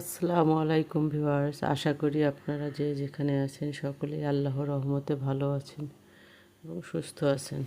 আসসালামু আলাইকুম ভিউয়ার্স, আশা করি আপনারা যে যেখানে আছেন সকলেই আল্লাহর রহমতে ভালো আছেন এবং সুস্থ আছেন।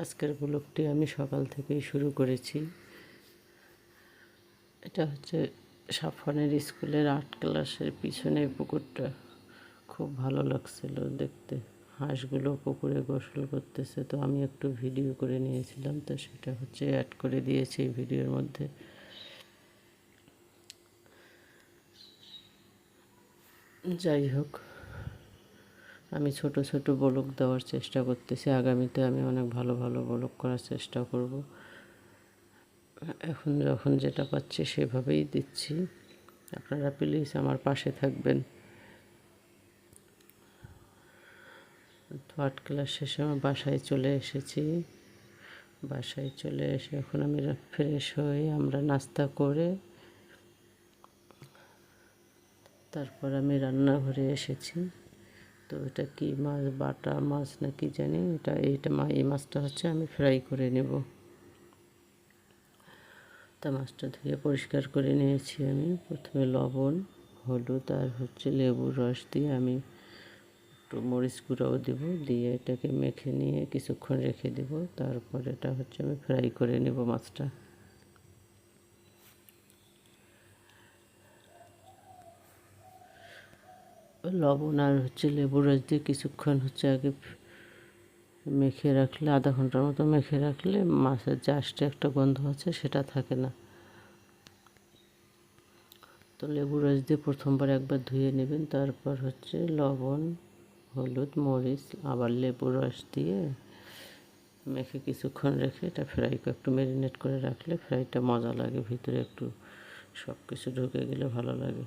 আজকের ব্লগটি আমি সকাল থেকেই শুরু করেছি। এটা হচ্ছে সাফানের স্কুলের আর্ট ক্লাসের পিছনে পুকুরটা। খুব ভালো লাগছিল দেখতে। হাঁসগুলো পুকুরে গোসল করতেছে, তো আমি একটু ভিডিও করে নিয়েছিলাম, তো সেটা হচ্ছে অ্যাড করে দিয়েছি ভিডিওর মধ্যে। যাই হোক, আমি ছোট ছোট বলক দেওয়ার চেষ্টা করতেছি। আগামীতে আমি অনেক ভালো ভালো বলক করার চেষ্টা করব। এখন যখন যেটা পাচ্ছি সেভাবেই দিচ্ছি। আপনারা প্লিজ আমার পাশে থাকবেন। আর্ট ক্লাস শেষে আমার বাসায় চলে এসেছি। বাসায় চলে এসে এখন আমি ফ্রেশ হয়ে আমরা নাস্তা করে তারপর আমি রান্নাঘরে এসেছি। তো এটা কি মাছ, বাটা মাছ না কি জানি, এটা এইটা মা, এই মাছটা হচ্ছে আমি ফ্রাই করে নেব। তা মাছটা ধুয়ে পরিষ্কার করে নিয়েছি আমি। প্রথমে লবণ, হলুদ আর হচ্ছে লেবুর রস দিয়ে আমি একটু মরিচ গুঁড়াও দেব। দিয়ে এটাকে মেখে নিয়ে কিছুক্ষণ রেখে দেব। তারপর এটা হচ্ছে আমি ফ্রাই করে নেব মাছটা। লবণ আর হচ্ছে লেবু রস দিয়ে কিছুক্ষণ হচ্ছে আগে মেখে রাখলে, আধা ঘণ্টার মতো মেখে রাখলে মাছের যে একটা গন্ধ আছে সেটা থাকে না। তো লেবু রস দিয়ে প্রথমবার একবার ধুয়ে নেবেন, তারপর হচ্ছে লবণ, হলুদ, মরিচ, আবার লেবু রস দিয়ে মেখে কিছুক্ষণ রেখে এটা ফ্রাইকে একটু ম্যারিনেট করে রাখলে ফ্রাইটা মজা লাগে, ভিতরে একটু সব কিছু ঢুকে গেলে ভালো লাগে।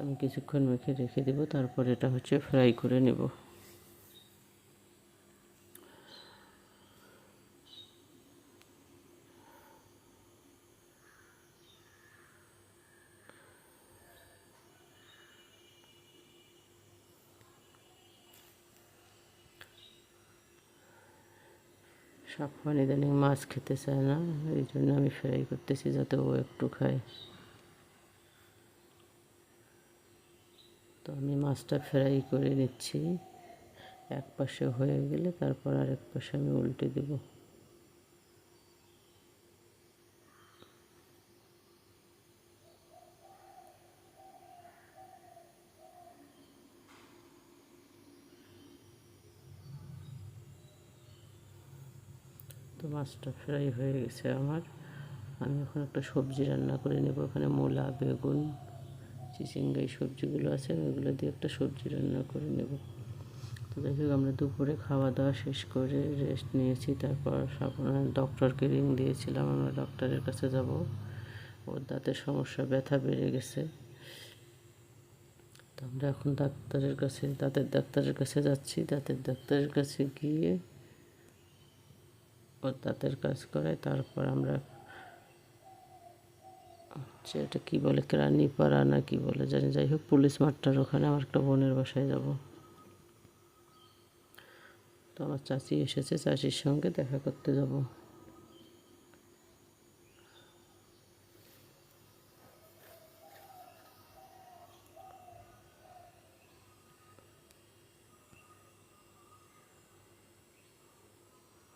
আমি কিছুক্ষণ মেখে রেখে দেবো, তারপর এটা হচ্ছে ফ্রাই করে নেব। সাফওয়ান ইদানিং মাছ খেতে চায় না, এই জন্য আমি ফ্রাই করতেছি যাতে ও একটু খায়। তো আমি মাছটা ফ্রাই করে নিচ্ছি। এক পাশে হয়ে গেলে তারপর আরেক পাশে আমি উল্টে দেব। তো মাছটা ফ্রাই হয়ে গেছে আমার। আমি এখন একটা সবজি রান্না করে নেব। ওখানে মূলা, বেগুন চিচিঙ্গা এই সবজিগুলো আছে, ওইগুলো দিয়ে একটা সবজি রান্না করে নেব। তো হোক, আমরা দুপুরে খাওয়া দাওয়া শেষ করে রেস্ট নিয়েছি। তারপর আপনার ডক্টরকে রিং দিয়েছিলাম, আমরা ডক্টরের কাছে যাব। ওর দাঁতের সমস্যা, ব্যথা বেড়ে গেছে। তো আমরা এখন ডাক্তারের কাছে, দাঁতের ডাক্তারের কাছে যাচ্ছি। দাঁতের ডাক্তারের কাছে গিয়ে ওর দাঁতের কাজ করায়, তারপর আমরা হচ্ছে এটা কী বলে পাড়া না কি বলে, জানি যাই হোক, পুলিশ মাঠটার ওখানে আমার একটা বোনের বাসায় যাব। তো আমার চাচি এসেছে, চাচির সঙ্গে দেখা করতে যাব।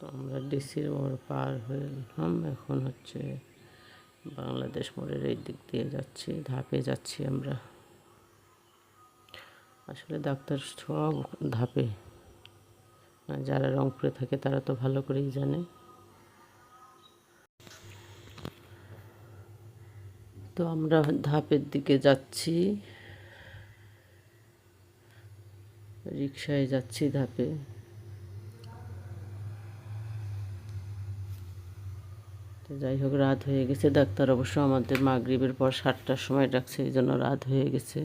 তো আমরা ডিসির মোড় পার হলাম এখন হচ্ছে বাংলাদেশ মোড়ের এই দিক দিয়ে যাচ্ছি, ধাপে যাচ্ছি আমরা। আসলে ডাক্তার সব ধাপে। যারা রংপুরে থাকে তারা তো ভালো করেই জানে। তো আমরা ধাপের দিকে যাচ্ছি। রিক্সায় যাচ্ছি ধাপে। যাই হোক, রাত হয়ে গেছে। ডাক্তার অবশ্য আমাদের মাগরীবের পর সাতটার সময় ডাকছে, এই জন্য রাত হয়ে গেছে।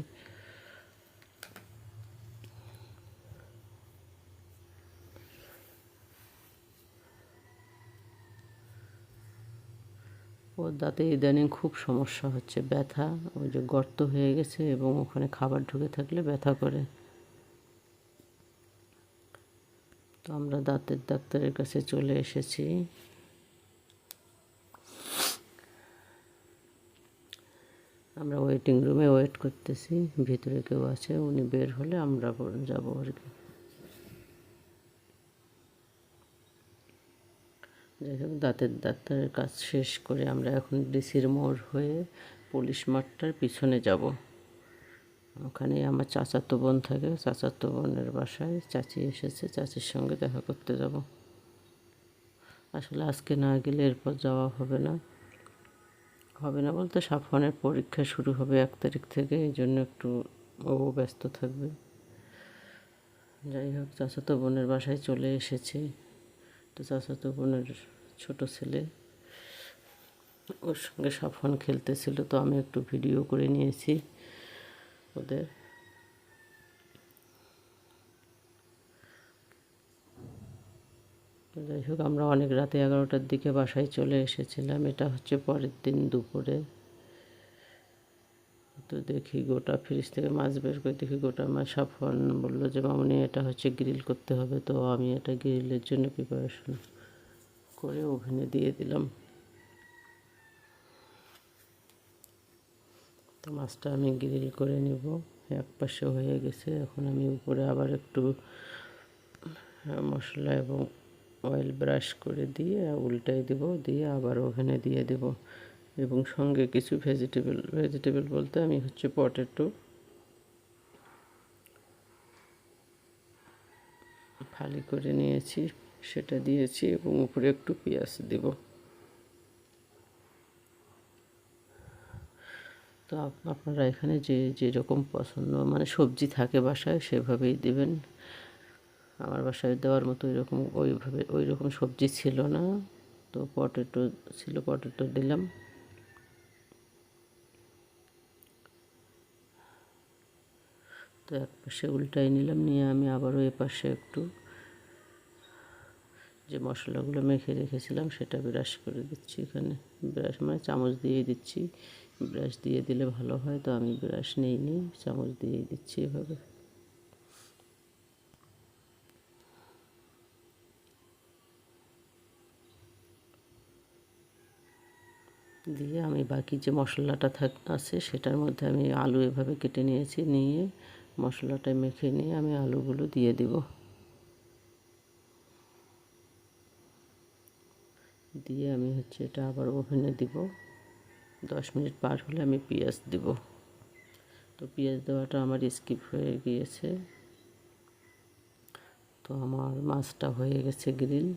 ওর দাঁতে ইদানিং খুব সমস্যা হচ্ছে, ব্যথা, ওই যে গর্ত হয়ে গেছে এবং ওখানে খাবার ঢুকে থাকলে ব্যথা করে। তো আমরা দাঁতের ডাক্তারের কাছে চলে এসেছি। আমরা ওয়েটিং রুমে ওয়েট করতেছি, ভিতরে কেউ আছে, উনি বের হলে আমরা যাব আর কি। যাই হোক, দাঁতের ডাক্তারের কাজ শেষ করে আমরা এখন ডিসির মোড় হয়ে পুলিশ মাঠটার পিছনে যাব। ওখানে আমার চাচাতো বোন থাকে, চাচাতো বোনের বাসায় চাচি এসেছে, চাচির সঙ্গে দেখা করতে যাব। আসলে আজকে না গেলে এরপর যাওয়া হবে না। হবে না বলতে সাফনের পরীক্ষা শুরু হবে এক তারিখ থেকে, এই জন্য একটু ও ব্যস্ত থাকবে। যাই হোক, চাচাতো বোনের বাসায় চলে এসেছে। তো চাচাতো বোনের ছোট ছেলে, ওর সঙ্গে সাফন খেলতেছিল, তো আমি একটু ভিডিও করে নিয়েছি ওদের। যাই হোক, আমরা অনেক রাতে এগারোটার দিকে বাসায় চলে এসেছিলাম। এটা হচ্ছে পরের দিন দুপুরে। তো দেখি গোটা ফ্রিজ থেকে মাছ বের করে দেখি গোটা মাছ সাফন বলল যে, মামনি, এটা হচ্ছে গ্রিল করতে হবে। তো আমি এটা গ্রিলের জন্য প্রিপারেশন করে ওভেনে দিয়ে দিলাম। তো মাছটা আমি গ্রিল করে নিব। এক পাশে হয়ে গেছে। এখন আমি উপরে আবার একটু মশলা এবং অয়েল ব্রাশ করে দিয়ে উল্টাই দেব, দিয়ে আবার ওভেনে দিয়ে দেব। এবং সঙ্গে কিছু ভেজিটেবল ভেজিটেবল বলতে আমি হচ্ছে পটেটো ফালি করে নিয়েছি, সেটা দিয়েছি এবং উপরে একটু পেঁয়াজ দেব। তো আপনারা এখানে যে, যেরকম পছন্দ মানে সবজি থাকে বাসায় সেভাবেই দেবেন। আমার বাসায় দেওয়ার মতো এরকম ওইভাবে ওই রকম সবজি ছিল না। তো পটেটো ছিল পটেটো দিলাম। তো এক পাশে উল্টাই নিলাম, নিয়ে আমি আবারও এ পাশে একটু যে মশলাগুলো মেখে রেখেছিলাম, সেটা ব্রাশ করে দিচ্ছি এখানে। ব্রাশ মানে চামচ দিয়ে দিচ্ছি। ব্রাশ দিয়ে দিলে ভালো হয়, তো আমি ব্রাশ নেই নি চামচ দিয়েই দিচ্ছি এভাবে। দিয়ে আমি বাকি যে মশলাটা থাক আছে সেটার মধ্যে আমি আলু এভাবে কেটে নিয়েছি, নিয়ে মশলাটা মেখে নিয়ে আমি আলুগুলো দিয়ে দিব। দিয়ে আমি হচ্ছে এটা আবার ওভেনে দিব। দশ মিনিট পার হলে আমি পেঁয়াজ দিব। তো পেঁয়াজ দেওয়াটা আমার স্কিপ হয়ে গিয়েছে। তো আমার মাছটা হয়ে গেছে গ্রিল।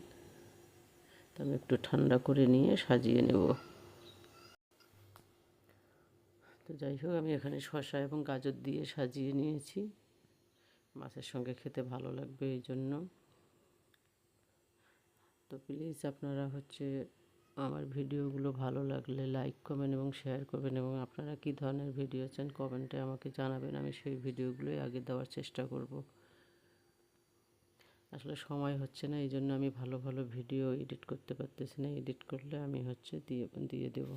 তো আমি একটু ঠান্ডা করে নিয়ে সাজিয়ে নেব। তো যাই হোক, আমি এখানে শসা এবং গাজর দিয়ে সাজিয়ে নিয়েছি। মাছের সঙ্গে খেতে ভালো লাগবে এই জন্য। তো প্লিজ আপনারা হচ্ছে আমার ভিডিওগুলো ভালো লাগলে লাইক কমেন্ট এবং শেয়ার করবেন এবং আপনারা কী ধরনের ভিডিও চান কমেন্টে আমাকে জানাবেন, আমি সেই ভিডিওগুলোই আগে দেওয়ার চেষ্টা করব। আসলে সময় হচ্ছে না, এই জন্য আমি ভালো ভালো ভিডিও এডিট করতে পারতেছি না এডিট করলে আমি হচ্ছে দিয়ে দিয়ে দেবো।